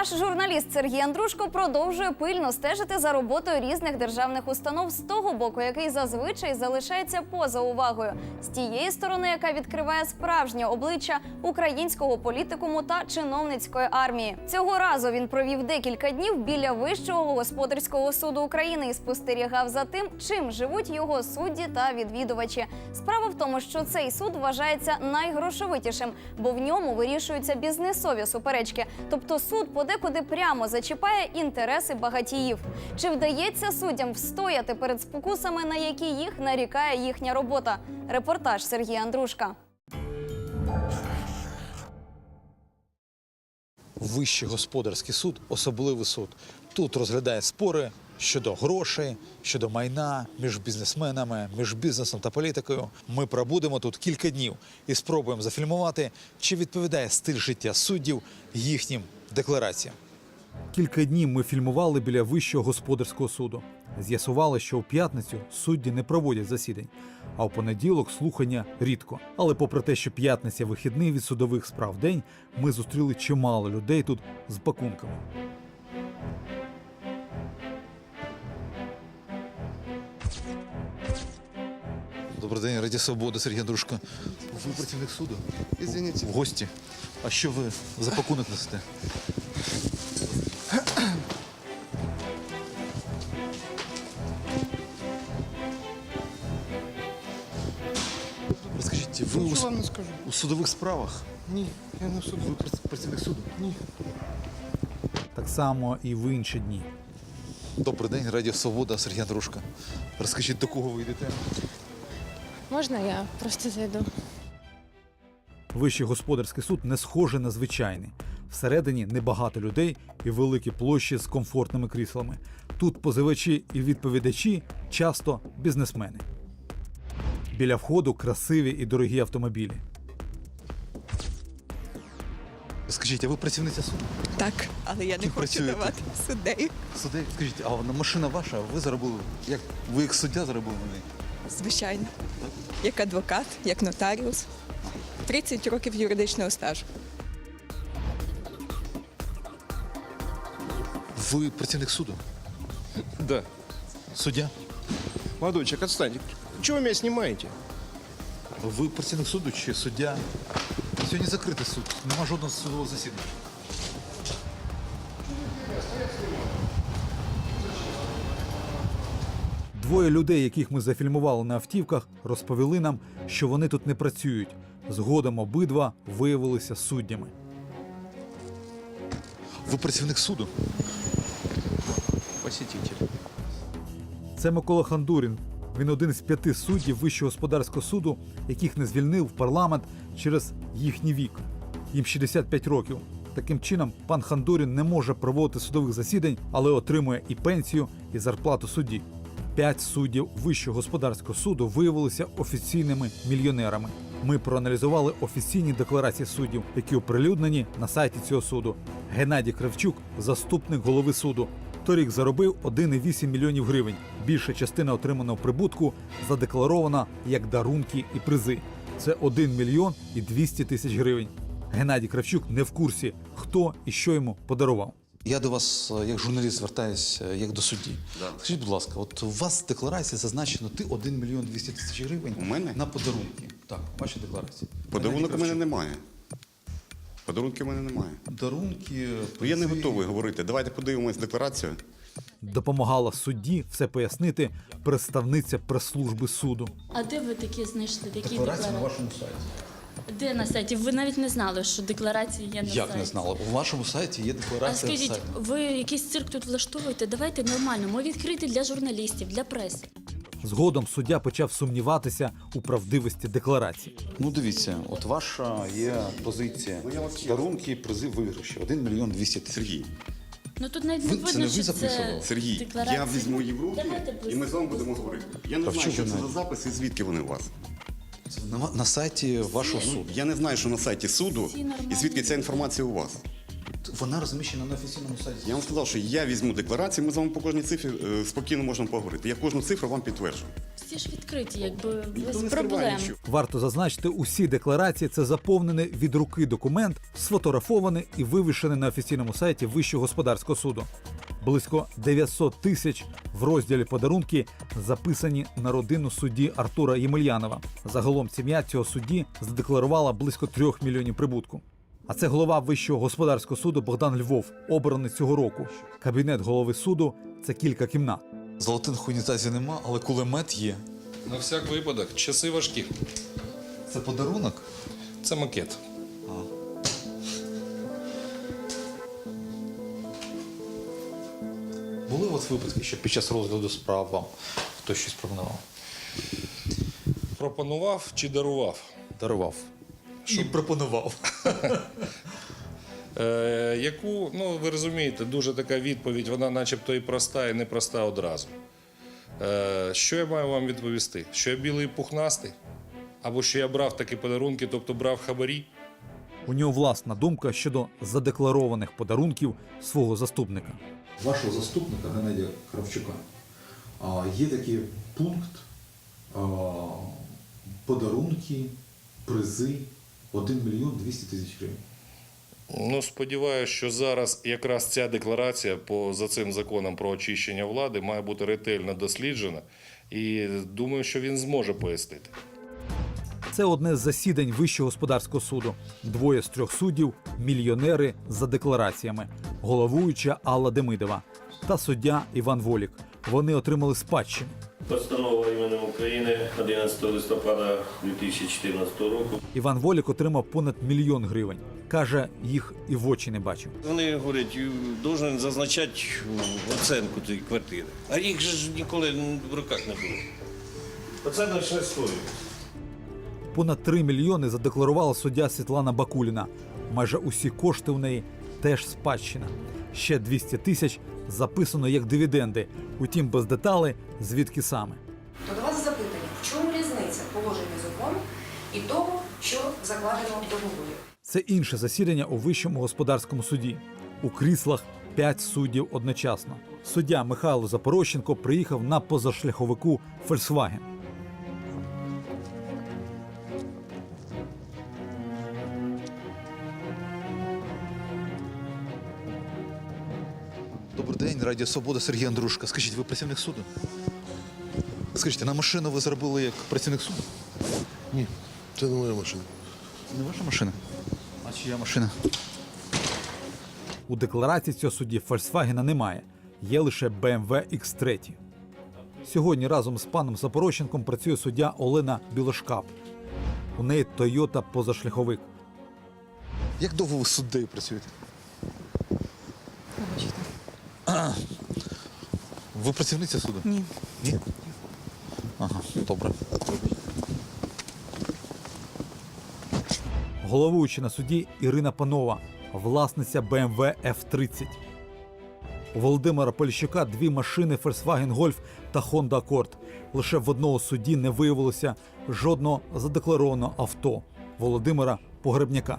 Наш журналіст Сергій Андрушко продовжує пильно стежити за роботою різних державних установ з того боку, який зазвичай залишається поза увагою, з тієї сторони, яка відкриває справжнє обличчя українського політикуму та чиновницької армії. Цього разу він провів декілька днів біля вищого господарського суду України і спостерігав за тим, чим живуть його судді та відвідувачі. Справа в тому, що цей суд вважається найгрошовитішим, бо в ньому вирішуються бізнесові суперечки. Тобто суд подекуди прямо зачіпає інтереси багатіїв. Чи вдається суддям встояти перед спокусами, на які їх нарікає їхня робота? Репортаж Сергія Андрушка. Вищий господарський суд особливий суд. Тут розглядає спори щодо грошей, щодо майна між бізнесменами, між бізнесом та політикою. Ми пробудемо тут кілька днів і спробуємо зафільмувати, чи відповідає стиль життя суддів їхнім деклараціям. Кілька днів ми фільмували біля вищого господарського суду. З'ясували, що в п'ятницю судді не проводять засідань, а в понеділок слухання рідко. Але попри те, що п'ятниця вихідний від судових справ день, ми зустріли чимало людей тут з пакунками. Добрий день, Раді Свобода, Сергій Андрушко. Ви працівник суду? Извините. В гості. А що ви за пакунок несете? Розкажіть, ви у, Що вам не скажу? у судових справах? Ні, я не суду. Ви прац- працівник суду? Ні. Так само і в інші дні. Добрий день, Радіо Свобода, Сергій Андрушко. Розкажіть, до кого ви йдете? Можна я просто зайду? Вищий господарський суд не схожий на звичайний. Всередині небагато людей і великі площі з комфортними кріслами. Тут позивачі і відповідачі часто бізнесмени. Біля входу красиві і дорогі автомобілі. Скажіть, а ви працівниця суду? Так, але я не Ким хочу працюєте? давати суддею. Судей, скажіть, а машина ваша, ви заробили? Як ви як суддя заробили на неї? Звичайно. Як адвокат, як нотаріус. 30 років юридичного стажу. Ви працівник суду? Да. Суддя? Молодой человек, отстаньте. Чего вы меня снимаете? Ви працівник суду чи суддя? Сьогодні закритий суд, нема жодного судового засідання. Двоє людей, яких ми зафільмували на автівках, розповіли нам, що вони тут не працюють. Згодом обидва виявилися суддями. Ви працівник суду? Посетитель. Це Микола Хандурін. Він один з п'яти суддів Вищого господарського суду, яких не звільнив парламент через їхній вік. Їм 65 років. Таким чином, пан Хандурін не може проводити судових засідань, але отримує і пенсію, і зарплату судді. П'ять суддів Вищого господарського суду виявилися офіційними мільйонерами. Ми проаналізували офіційні декларації суддів, які оприлюднені на сайті цього суду. Геннадій Кравчук, заступник голови суду, торік заробив 1,8 мільйонів гривень. Більша частина отриманого прибутку задекларована як дарунки і призи. Це 1 мільйон і 200 тисяч гривень. Геннадій Кравчук не в курсі, хто і що йому подарував. Я до вас, е, як журналіст, звертаюся як до судді. Скажіть, будь ласка, от у вас в декларації зазначено ти 1 мільйон 200 тисяч гривень У мене? на подарунки. Так, ваші декларації. Подарунок у мене немає. Подарунки у мене немає. Дарунки. Ну, я не готовий говорити. Давайте подивимось декларацію. Допомагала судді все пояснити представниця прес-служби суду. А де ви такі знайшли? Такі Декларація на вашому сайті. Де на сайті? Ви навіть не знали, що декларації є на сайті. Як не знала? У вашому сайті є А декларація. скажіть, сайту. ви якийсь цирк тут влаштовуєте? Давайте нормально. Ми відкриті для журналістів, для преси. Згодом суддя почав сумніватися у правдивості декларації. Ну, дивіться, от ваша є позиція. Дарунки, призи, виграші. 1 мільйон 200 тисяч. Сергій, Ну тут навіть Ви- не це видно, не ви що записували? це Сергій, декларації. я візьму її в руки Давайте і ми з вами будемо говорити. Я не Та в знаю, чому що це за запис і звідки вони у вас. На, на сайті вашого суду. Я не знаю, що на сайті суду і звідки ця інформація у вас. Вона розміщена на офіційному сайті. Я вам сказав, що я візьму декларацію, ми з вами по кожній цифрі е, спокійно можемо поговорити. Я кожну цифру вам підтверджу. всі ж відкриті, якби Ніхто без не скриває проблем. нічого. Варто зазначити, усі декларації це заповнений від руки документ, сфотографований і вивішений на офіційному сайті Вищого господарського суду. Близько 900 тисяч в розділі подарунки записані на родину судді Артура Ємельянова. Загалом сім'я цього судді задекларувала близько 3 мільйонів прибутку. А це голова Вищого господарського суду Богдан Львов, обраний цього року. Кабінет голови суду це кілька кімнат. Золотих в унітазі нема, але кулемет є. На всяк випадок, часи важкі. Це подарунок. Це макет. Були випадки, що під час розгляду справ вам хтось щось пропонував? Пропонував чи дарував? Дарував. І пропонував. Е, яку, ну ви розумієте, дуже така відповідь, вона начебто і проста, і непроста одразу. Е, що я маю вам відповісти? Що я білий і пухнастий? Або що я брав такі подарунки, тобто брав хабарі? У нього власна думка щодо задекларованих подарунків свого заступника. Вашого заступника Геннадія Кравчука а, є такий пункт подарунки, призи 1 мільйон 200 тисяч гривень. Ну, сподіваюся, що зараз якраз ця декларація по за цим законом про очищення влади має бути ретельно досліджена, і думаю, що він зможе пояснити. Це одне з засідань Вищого господарського суду. Двоє з трьох суддів мільйонери за деклараціями. Головуюча Алла Демидова та суддя Іван Волік. Вони отримали спадщину. Постанова іменем України 11 листопада 2014 року. Іван Волік отримав понад мільйон гривень. Каже, їх і в очі не бачив. Вони говорять, должен зазначати оценку цієї квартири. А їх же ж ніколи в руках не було. Оце наша історія. Понад 3 мільйони задекларувала суддя Світлана Бакуліна. Майже усі кошти у неї теж спадщина. Ще 200 тисяч записано як дивіденди, утім без деталей, звідки саме. То до вас запитання, в чому різниця положення закону і того, що закладено в договорі? Це інше засідання у Вищому господарському суді. У кріслах п'ять суддів одночасно. Суддя Михайло Запорощенко приїхав на позашляховику Volkswagen. Добрий день, Радіо Свобода, Сергій Андрушка. Скажіть, ви працівник суду? Скажіть, на машину ви зробили як працівник суду? Ні, це не моя машина. Не ваша машина? А чия машина? У декларації цього судді Volkswagen немає, є лише BMW X3. Сьогодні разом з паном Запорощенком працює суддя Олена Білошкап. У неї Toyota позашляховик. Як довго ви суддею працюєте? Ви працівниця суду? Ні. Ні? Ага, добре. Головуюча на суді Ірина Панова, власниця BMW F30. У Володимира Поліщука дві машини Volkswagen Golf та Honda Accord. Лише в одного судді не виявилося жодного задекларованого авто Володимира Погребняка.